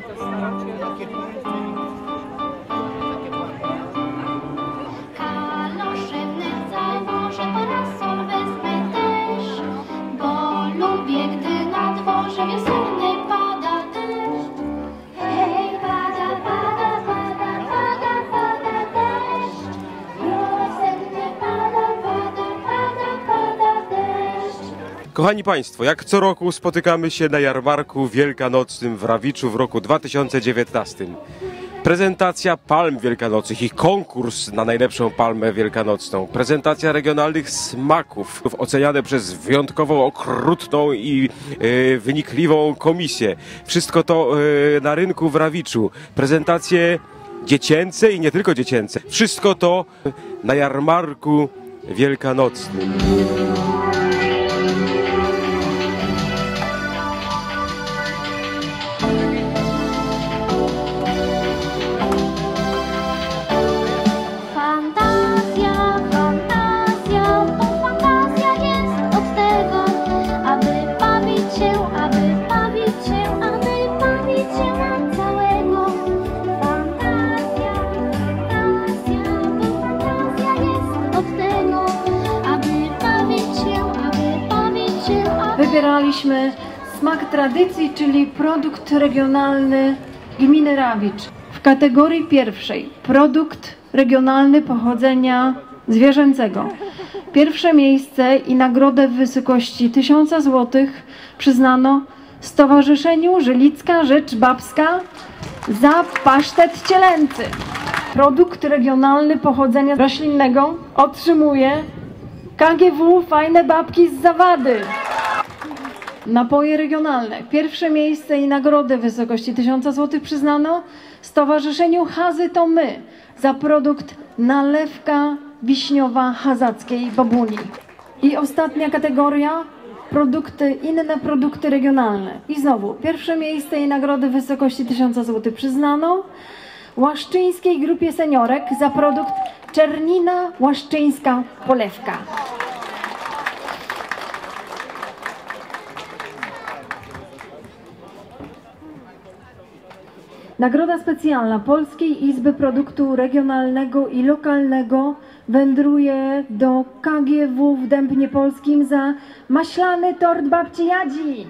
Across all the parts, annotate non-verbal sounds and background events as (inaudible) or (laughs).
Gracias. Kochani Państwo, jak co roku spotykamy się na jarmarku wielkanocnym w Rawiczu w roku 2019. Prezentacja palm wielkanocnych i konkurs na najlepszą palmę wielkanocną. Prezentacja regionalnych smaków oceniane przez wyjątkowo okrutną i e, wynikliwą komisję. Wszystko to e, na rynku w Rawiczu. Prezentacje dziecięce i nie tylko dziecięce. Wszystko to na jarmarku wielkanocnym. Aby Wybieraliśmy smak tradycji, czyli produkt regionalny gminy Rawicz. W kategorii pierwszej produkt regionalny pochodzenia zwierzęcego. Pierwsze miejsce i nagrodę w wysokości 1000 zł przyznano Stowarzyszeniu Żylicka Rzecz Babska za pasztet cielęcy. Produkt regionalny pochodzenia roślinnego otrzymuje KGW Fajne Babki z Zawady. Napoje regionalne. Pierwsze miejsce i nagrodę w wysokości 1000 zł przyznano Stowarzyszeniu Hazy to My za produkt nalewka wiśniowa hazackiej babuni. I ostatnia kategoria produkty, inne produkty regionalne. I znowu pierwsze miejsce i nagrodę w wysokości 1000 zł przyznano Łaszczyńskiej Grupie Seniorek za produkt Czernina Łaszczyńska Polewka. Nagroda specjalna Polskiej Izby Produktu Regionalnego i Lokalnego wędruje do KGW w Dębnie Polskim za maślany tort babci Jadzi.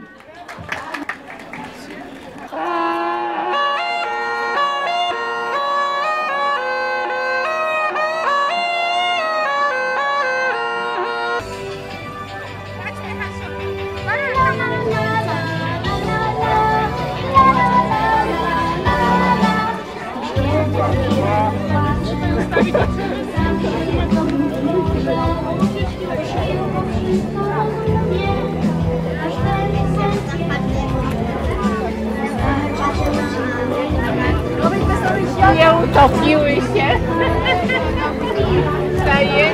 Nie utopiły się. (laughs) Wstaje.